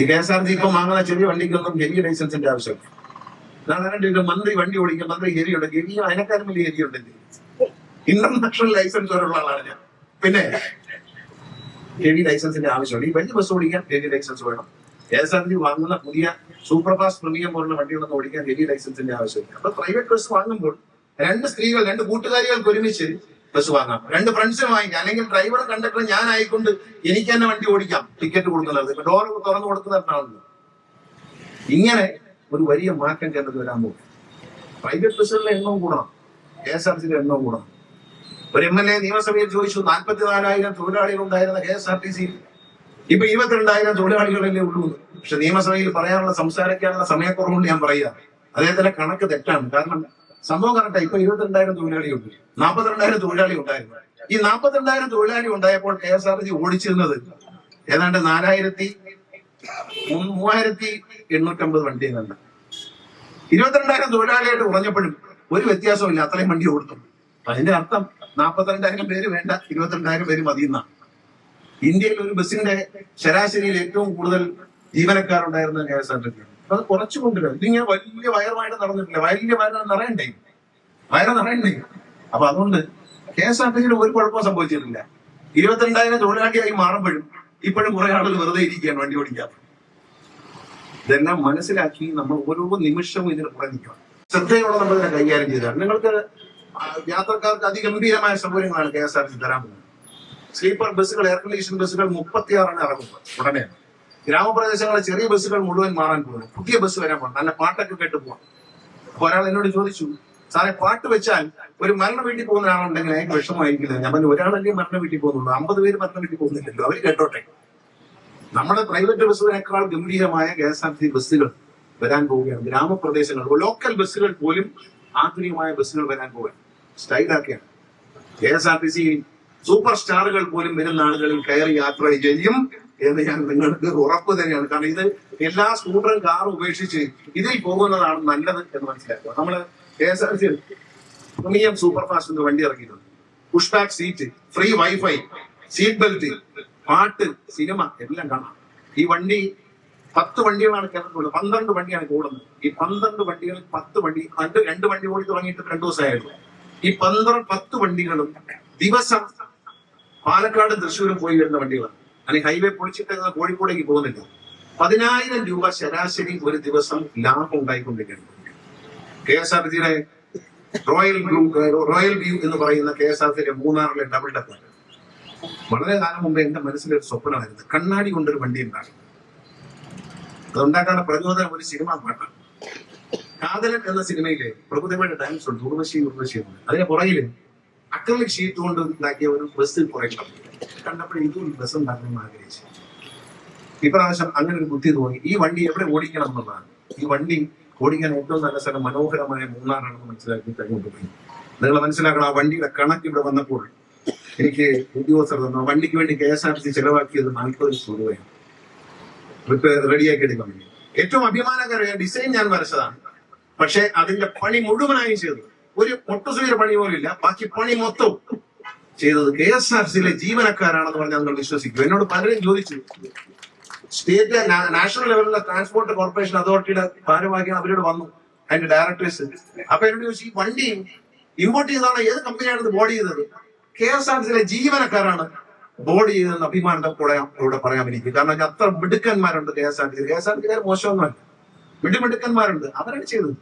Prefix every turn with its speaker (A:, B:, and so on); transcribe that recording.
A: ഈ K S R T ഇപ്പൊ വാങ്ങുന്ന ചെറിയ വണ്ടിക്കൊന്നും ഹെവി ലൈസൻസിന്റെ ആവശ്യമില്ല. സാധാരണ മന്ത്രി വണ്ടി ഓടിക്കും മന്ത്രി ഹെവി ഉണ്ട്. ഹെവി അതിനെക്കാളും വലിയ ഹെവി ഉണ്ട് ഇന്റർനാഷണൽ ലൈസൻസ് വരെയുള്ള ആളാണ് ഞാൻ. പിന്നെ ഹെവി ലൈസൻസിന്റെ ആവശ്യമുണ്ട്. ഈ വലിയ ബസ് ഓടിക്കാൻ ഹെവി ലൈസൻസ് വേണം. കെ എസ് ആർ ടി വാങ്ങുന്ന പുതിയ സൂപ്പർ ഫാസ്റ്റ് പ്രീമിയം പോലുള്ള വണ്ടികളൊന്നും ഓടിക്കാൻ ഹെവി ലൈസൻസിന്റെ ആവശ്യമില്ല. അപ്പൊ പ്രൈവറ്റ് ബസ് വാങ്ങുമ്പോൾ രണ്ട് സ്ത്രീകൾ രണ്ട് കൂട്ടുകാരികൾക്ക് ഒരുമിച്ച് ബസ് വാങ്ങാം. രണ്ട് ഫ്രണ്ട്സിന് വാങ്ങിക്കാം. അല്ലെങ്കിൽ ഡ്രൈവർ കണ്ടക്ടർ ഞാൻ ആയിക്കൊണ്ട് എനിക്ക് തന്നെ വണ്ടി ഓടിക്കാം. ടിക്കറ്റ് കൊടുക്കുന്നത് ഇപ്പൊ ഡോർ തുറന്നു കൊടുക്കുന്നിടത്താണല്ലോ ഇങ്ങനെ ഒരു വലിയ മാറ്റം കേരളത്തിൽ വരാൻ പോകും പ്രൈവറ്റ് ബസ്സുകളുടെ എണ്ണവും കൂടണം. കെ എസ് ആർ സിയുടെ എണ്ണവും കൂടണം. ഒരു എം എൽ എ നിയമസഭയിൽ ചോദിച്ചു നാൽപ്പത്തിനാലായിരം തൊഴിലാളികൾ ഉണ്ടായിരുന്ന കെ എസ് ആർ ടി സിയിൽ ഇപ്പൊ ഇരുപത്തിരണ്ടായിരം തൊഴിലാളികളല്ലേ ഉള്ളൂ പക്ഷെ നിയമസഭയിൽ പറയാനുള്ള സംസാരിക്കാനുള്ള സമയക്കുറവുകൊണ്ട് ഞാൻ പറയുക. അദ്ദേഹത്തിന്റെ കണക്ക് തെറ്റാണ്. കാരണം സംഭവം കറക്റ്റാ. ഇപ്പൊ ഇരുപത്തിരണ്ടായിരം തൊഴിലാളി ഉണ്ട്. നാൽപ്പത്തിരണ്ടായിരം തൊഴിലാളി ഉണ്ടായിരുന്നു. ഈ നാൽപ്പത്തിരണ്ടായിരം തൊഴിലാളി ഉണ്ടായപ്പോൾ കെ എസ് ആർ ടി ഓടിച്ചിരുന്നത് ഏതാണ്ട് നാലായിരത്തി മൂവായിരത്തി എണ്ണൂറ്റമ്പത് വണ്ടി എന്നുണ്ട് ഇരുപത്തിരണ്ടായിരം തൊഴിലാളിയായിട്ട് കുറഞ്ഞപ്പോഴും ഒരു വ്യത്യാസമില്ല അത്രയും വണ്ടി ഓടുന്നു അതിന്റെ അർത്ഥം നാൽപ്പത്തിരണ്ടായിരം പേര് വേണ്ട ഇരുപത്തിരണ്ടായിരം പേര് മതിയെന്നാണ്. ഇന്ത്യയിൽ ഒരു ബസ്സിന്റെ ശരാശരിയിൽ ഏറ്റവും കൂടുതൽ ജീവനക്കാരുണ്ടായിരുന്ന കെ എസ് ആർ ടി അത് കുറച്ചു കൊണ്ടുവരും ഇതിങ്ങനെ വലിയ വയറുമായിട്ട് നടന്നിട്ടില്ല. വലിയ വയറാണ് നിറയണ്ടേ? വയറ നിറയണ്ടേ? അപ്പൊ അതുകൊണ്ട് കെ എസ് ആർ ടി സിയുടെ ഒരു കുഴപ്പവും സംഭവിച്ചിട്ടില്ല. ഇരുപത്തിരണ്ടായിരം തൊഴിലാളിയായി മാറുമ്പോഴും ഇപ്പോഴും കുറെ ആളുകൾ വെറുതെ ഇരിക്കുകയാണ് വണ്ടി ഓടിക്കാതെ ഇതെല്ലാം മനസ്സിലാക്കി നമ്മൾ ഓരോ നിമിഷവും ഇതിന് പുറകെ ശ്രദ്ധയോടെ നമ്മൾ ഇതിനെ കൈകാര്യം ചെയ്താൽ നിങ്ങൾക്ക് യാത്രക്കാർക്ക് അതിഗംഭീരമായ സൗകര്യങ്ങളാണ് K S R T C തരാൻ പോകുന്നത്. സ്ലീപ്പർ ബസ്സുകൾ എയർ കണ്ടീഷൻ ബസ്സുകൾ മുപ്പത്തിയാറാണ് ഇറങ്ങുന്നത്. ഉടനെ. ഗ്രാമപ്രദേശങ്ങളിലെ ചെറിയ ബസ്സുകൾ മുഴുവൻ മാറാൻ പോകുന്നു പുതിയ ബസ് വരാൻ പോകണം നല്ല പാട്ടൊക്കെ കേട്ട് പോകാം അപ്പൊ ഒരാൾ എന്നോട് ചോദിച്ചു സാറേ പാട്ട് വെച്ചാൽ ഒരു മരണ വീട്ടിൽ പോകുന്ന ആളുണ്ടെങ്കിൽ അയാൾക്ക് വിഷമമായിരിക്കില്ല? ഞാൻ പറഞ്ഞു ഒരാളല്ലേ മരണ വീട്ടിൽ പോകുന്നുള്ളൂ. അമ്പത് പേര് മരണ വീട്ടിൽ പോകുന്നില്ലല്ലോ. അവർ കേട്ടോട്ടെ. നമ്മുടെ പ്രൈവറ്റ് ബസ്സുകളെക്കാൾ ഗംഭീരമായ കെ എസ് ആർ ടി ബസ്സുകൾ വരാൻ പോവുകയാണ്. ഗ്രാമപ്രദേശങ്ങൾ ലോക്കൽ ബസ്സുകൾ പോലും ആധുനികമായ ബസ്സുകൾ വരാൻ പോവുകയാണ്. സ്റ്റൈലാക്കിയാണ് K S R T C super സ്റ്റാറുകൾ പോലും വരുന്ന ആളുകളിൽ കയറി യാത്ര ചെയ്യും എന്ന് ഞാൻ നിങ്ങൾക്ക് ഉറപ്പ് തന്നെയാണ് കാരണം ഇത് എല്ലാ സ്കൂട്ടറും കാറും ഉപേക്ഷിച്ച് ഇതിൽ പോകുന്നതാണ് നല്ലത് എന്ന് മനസ്സിലാക്കുക. നമ്മൾ K S R C premium super fast വണ്ടി ഇറക്കിയിട്ടുണ്ട്. Push back seat free wifi seat belt പാട്ട് സിനിമ എല്ലാം കാണാം. ഈ വണ്ടി പത്ത് വണ്ടികളാണ് കേരളത്തിലുള്ളത്. പന്ത്രണ്ട് വണ്ടിയാണ് കൂടുന്നത് ഈ പന്ത്രണ്ട് വണ്ടികളിൽ പത്ത് വണ്ടി രണ്ട് രണ്ട് വണ്ടി കൂടി തുടങ്ങിയിട്ട് രണ്ടു ദിവസമായിരുന്നു ഈ പന്ത്രണ്ട് പത്ത് വണ്ടികളും ദിവസം പാലക്കാട് തൃശ്ശൂരും പോയി വരുന്ന വണ്ടികളാണ്. അല്ലെങ്കിൽ ഹൈവേ പൊളിച്ചിട്ട് കോഴിക്കോടേക്ക് പോകുന്നില്ല. പതിനായിരം രൂപ ശരാശരി ഒരു ദിവസം ലാഭം ഉണ്ടായിക്കൊണ്ടിരിക്കുന്നു കെ എസ് ആർ ടിയുടെ റോയൽ ബ്ലൂ റോയൽ വ്യൂ എന്ന് പറയുന്ന കെ എസ് ആർ ടിയുടെ മൂന്നാറിലെ ഡബിൾ ഡബിൾ വളരെ കാലം മുമ്പ് എന്റെ മനസ്സിലൊരു സ്വപ്നമായിരുന്നു. കണ്ണാടി കൊണ്ടൊരു വണ്ടി ഉണ്ടാകും അതുണ്ടാക്കാനുള്ള പ്രചോദനം ഒരു സിനിമ പാട്ടാണ് കാതലൻ എന്ന സിനിമയിലെ പ്രഭുദേവയുടെ ഡാൻസ് ഉണ്ട് ഉർവശി ഉർവശി അതിന്റെ പുറകിൽ അക്രമിക് ഷീറ്റ് കൊണ്ട് ഉണ്ടാക്കിയ ഒരു ബസ് കുറെ കണ്ടപ്പോൾ ഈ ബസ് ഉണ്ടാക്കണം ആഗ്രഹിച്ചു ഇപ്രാവശ്യം അങ്ങനെ ഒരു ബുദ്ധി തോന്നി. ഈ വണ്ടി എവിടെ ഓടിക്കണം എന്നുള്ളതാണ്. ഈ വണ്ടി ഓടിക്കാൻ ഏറ്റവും നല്ല സ്ഥലം മനോഹരമായ മൂന്നാറാണെന്ന് മനസ്സിലാക്കി കഴിഞ്ഞുകൊണ്ടുപോയി നിങ്ങൾ മനസ്സിലാക്കണം ആ വണ്ടിയുടെ കണക്ക് ഇവിടെ വന്നപ്പോൾ എനിക്ക് ഉദ്യോഗസ്ഥർ തന്നു. വണ്ടിക്ക് വേണ്ടി K S R T C ചെലവാക്കിയത് നാൽപ്പത് രൂപയാണ്. റിപ്പയർ റെഡിയാക്കി എടുക്കാൻ വേണ്ടി. ഏറ്റവും അഭിമാനകരമായ ഡിസൈൻ ഞാൻ വരച്ചതാണ്. പക്ഷെ അതിന്റെ പണി മുഴുവനായും ചെയ്തു. ഒരു ഒട്ടുസൂര്യ പണി പോലും ഇല്ല. ബാക്കി പണി മൊത്തവും ചെയ്തത് കെ എസ് ആർ സിയിലെ ജീവനക്കാരാണെന്ന് പറഞ്ഞാൽ നിങ്ങൾ വിശ്വസിക്കും എന്നോട് പലരും ചോദിച്ചു. സ്റ്റേറ്റ് നാഷണൽ ലെവലിലെ ട്രാൻസ്പോർട്ട് കോർപ്പറേഷൻ അതോറിറ്റിയുടെ ഭാരവാഹികൾ അവരോട് വന്നു അതിന്റെ ഡയറക്ടേഴ്സ്. അപ്പൊ എന്നോട് ചോദിച്ചു ഈ വണ്ടി ഇമ്പോർട്ട് ചെയ്തതാണ് ഏത് കമ്പനിയാണ് ഇത് ബോർഡ് ചെയ്തത് കെ എസ് ആർ സിയിലെ ജീവനക്കാരാണ് ബോർഡ് ചെയ്തതെന്ന് അഭിമാനത്തോടെ ഇവിടെ പറയാൻ എനിക്ക് കാരണം അത്ര മിടുക്കന്മാരുണ്ട് K S R T K S R T മോശമൊന്നുമല്ല. മിടുമിടുക്കന്മാരുണ്ട്. അവരാണ് ചെയ്തത്.